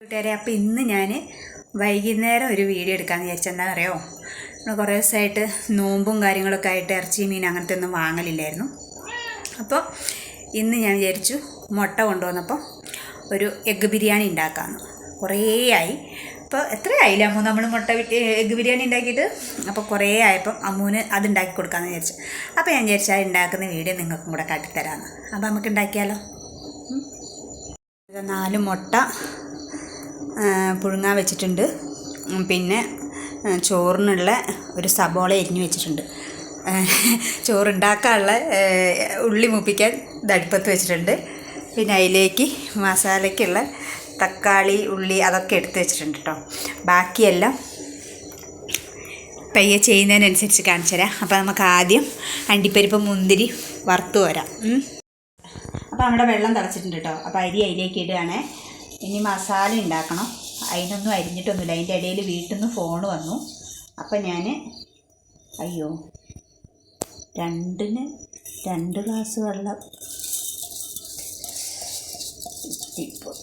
കൂട്ടുകാരെ അപ്പോൾ ഇന്ന് ഞാൻ വൈകുന്നേരം ഒരു വീഡിയോ എടുക്കാമെന്ന് വിചാരിച്ചെന്താ അറിയോ നമ്മൾ കുറേ ദിവസമായിട്ട് നോമ്പും കാര്യങ്ങളൊക്കെ ആയിട്ട് ഇറച്ചി മീൻ അങ്ങനത്തെ ഒന്നും വാങ്ങലില്ലായിരുന്നു. അപ്പോൾ ഇന്ന് ഞാൻ വിചാരിച്ചു മുട്ട കൊണ്ടുവന്നപ്പോൾ ഒരു എഗ്ഗ് ബിരിയാണി ഉണ്ടാക്കാമെന്ന് കുറേ ആയി. അപ്പോൾ എത്രയായില്ല അമ്മു? നമ്മൾ മുട്ട എഗ്ഗ് ബിരിയാണി ഉണ്ടാക്കിയിട്ട്? അപ്പോൾ കുറേ ആയപ്പം അമ്മൂന് അത് ഉണ്ടാക്കി കൊടുക്കാമെന്ന് വിചാരിച്ചു. അപ്പോൾ ഞാൻ വിചാരിച്ചു അത് ഉണ്ടാക്കുന്ന വീഡിയോ നിങ്ങൾക്കും കൂടെ കാട്ടിത്തരാമെന്ന് അപ്പോൾ നമുക്ക് ഉണ്ടാക്കിയാലോ? നാല് മുട്ട പുഴുങ്ങാൻ വെച്ചിട്ടുണ്ട്. പിന്നെ ചോറിനുള്ള ഒരു സബോള എരിഞ്ഞു വെച്ചിട്ടുണ്ട്. ചോറുണ്ടാക്കാനുള്ള ഉള്ളി മൂപ്പിക്കാൻ അടുപ്പത്ത് വെച്ചിട്ടുണ്ട്. പിന്നെ അതിലേക്ക് മസാലയ്ക്കുള്ള തക്കാളി ഉള്ളി അതൊക്കെ എടുത്ത് വെച്ചിട്ടുണ്ട് കേട്ടോ ബാക്കിയെല്ലാം പയ്യെ ചെയ്യുന്നതിനനുസരിച്ച് കാണിച്ചു തരാം. അപ്പോൾ നമുക്ക് ആദ്യം അണ്ടിപ്പരിപ്പ് മുന്തിരി വറുത്ത് വരാം അപ്പോൾ നമ്മുടെ വെള്ളം തിളച്ചിട്ടുണ്ട് കേട്ടോ അപ്പോൾ അരി അതിലേക്ക് ഇടുകയാണേ. ഇനി മസാല ഉണ്ടാക്കണം. അതിനൊന്നും അരിഞ്ഞിട്ടൊന്നുമില്ല. അതിന്റെ ഇടയിൽ വീട്ടിൽ നിന്ന് ഫോൺ വന്നു. അപ്പം ഞാൻ അയ്യോ രണ്ടിന് രണ്ട് ഗ്ലാസ് വെള്ളം ഇപ്പോൾ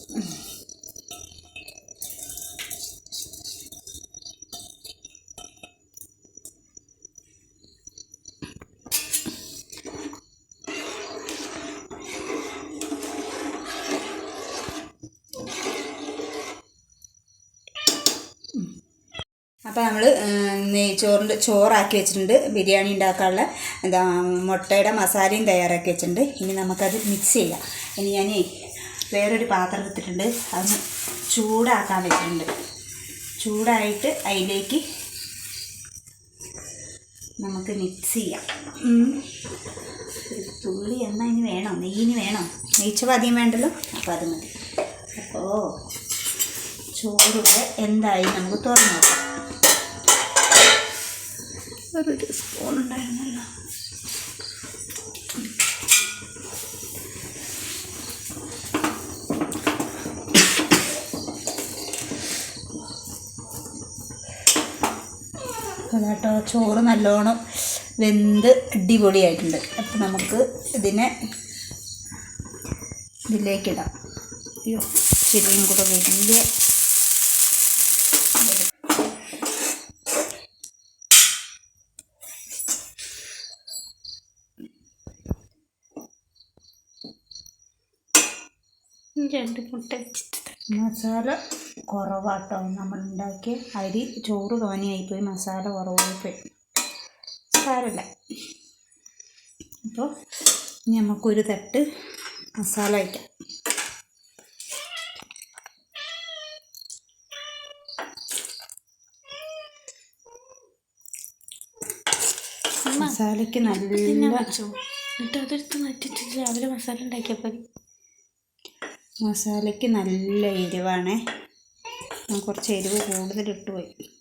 അപ്പോൾ നമ്മൾ നെയ്ച്ചോറിന്റെ ചോറാക്കി വെച്ചിട്ടുണ്ട്. ബിരിയാണി ഉണ്ടാക്കാനുള്ള എന്താ മുട്ടയുടെ മസാലയും തയ്യാറാക്കി വെച്ചിട്ടുണ്ട്. ഇനി നമുക്കത് മിക്സ് ചെയ്യാം. ഇനി ഞാൻ വേറൊരു പാത്രം എടുത്തിട്ടുണ്ട്. അത് ചൂടാക്കാൻ വെച്ചിട്ടുണ്ട്. ചൂടായിട്ട് അതിലേക്ക് നമുക്ക് മിക്സ് ചെയ്യാം. തുള്ളി എണ്ണ ഇനി വേണോ. നെയ്യിന് വേണോ. നെയ്ച്ചപ്പോൾ അധികം വേണ്ടല്ലോ? അപ്പോൾ അത് മതി. അപ്പോൾ ചോറിവിടെ എന്തായി? നമുക്ക് തുറന്നു നോക്കാം. ഒരു സ്പൂൺ ഉണ്ടായിരുന്നല്ലോ. കേട്ടോ ചോറ് നല്ലോണം വെന്ത് അടിപൊളിയായിട്ടുണ്ട്. അപ്പം നമുക്ക് ഇതിനെ ഇതിലേക്കിടാം. അയ്യോ ശരിയും കൂടെ വലിയ രണ്ട് മുട്ട. വെച്ചിട്ട് മസാല കുറവാട്ടോ. നമ്മൾ ഉണ്ടാക്കിയ അരി ചോറ് തോനെയായിപ്പോയി. മസാല കുറവായിപ്പോയി. സാരമില്ല അപ്പോൾ ഇനി നമുക്കൊരു തട്ട് മസാല വയ്ക്കാം. മസാലയ്ക്ക് നല്ല എന്നിട്ട് അതെടുത്ത് മാറ്റിട്ട് രാവിലെ മസാല ഉണ്ടാക്കിയപ്പോൾ മസാലയ്ക്ക് നല്ല എരിവാണേ. ഞാൻ കുറച്ച് എരിവ് കൂടുതലിട്ട് ഇട്ടുപോയി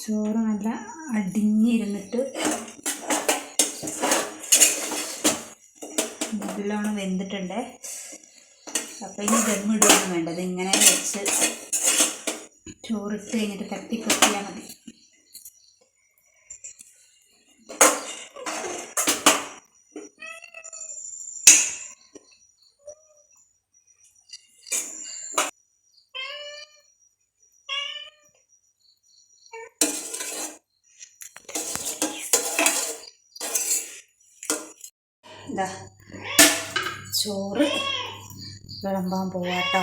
ചോറ് നല്ല അടിഞ്ഞിരുന്നിട്ട് നല്ലോണം വെന്തിട്ടുണ്ട്. അപ്പം ഇനി ദമ്മിടുകയൊന്നും വേണ്ടത് ഇങ്ങനെ വെച്ച് ചോറിട്ട് കഴിഞ്ഞിട്ട് തട്ടിപ്പൊട്ടിയാൽ മതി. ഇതാ ചോറ്. വിളമ്പാൻ പോവാട്ടോ.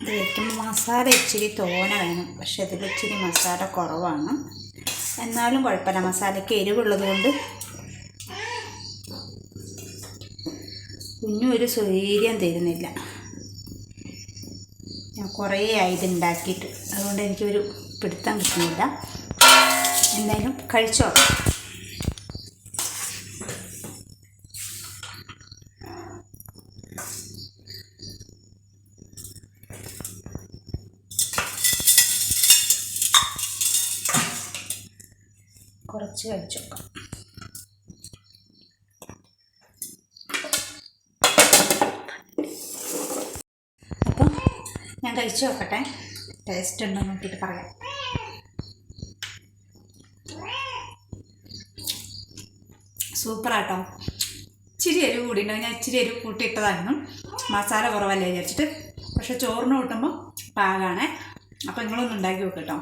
ഇത് വയ്ക്കുമ്പോൾ മസാല ഇച്ചിരി തോന വേണം. പക്ഷെ ഇതിൽ ഇച്ചിരി മസാല കുറവാണ്. എന്നാലും കുഴപ്പമില്ല. മസാലയ്ക്ക് എരിവുള്ളത് കൊണ്ട് കുഞ്ഞു ഒരു സ്വൈര്യം തരുന്നില്ല. ഞാൻ കുറേ ആയി ഇതുണ്ടാക്കിയിട്ട് അതുകൊണ്ട് എനിക്കൊരു പിടുത്തം കിട്ടുന്നില്ല. എന്തായാലും കഴിച്ചോ? കുറച്ച് കഴിച്ചു അപ്പം ഞാൻ കഴിച്ചു നോക്കട്ടെ. ടേസ്റ്റ് ഉണ്ടോ നോക്കിയിട്ട് പറയാം. സൂപ്പറാട്ടോ ഇച്ചിരി എരിവ് കൂടിയിട്ടുണ്ട്. ഞാൻ ഇച്ചിരി എരിവ് കൂട്ടിയിട്ടതായിരുന്നു. മസാല കുറവല്ലേ വിചാരിച്ചിട്ട്. പക്ഷെ ചോറിന് കൂട്ടുമ്പോൾ പാകാണേ. അപ്പം നിങ്ങളൊന്ന് ഉണ്ടാക്കി നോക്ക് കേട്ടോ.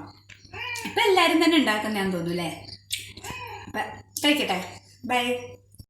ഇപ്പം എല്ലാവരും തന്നെ ഉണ്ടാക്കുന്നതാന്ന് തോന്നുന്നു അല്ലേ? അപ്പം കഴിക്കട്ടെ. ബൈ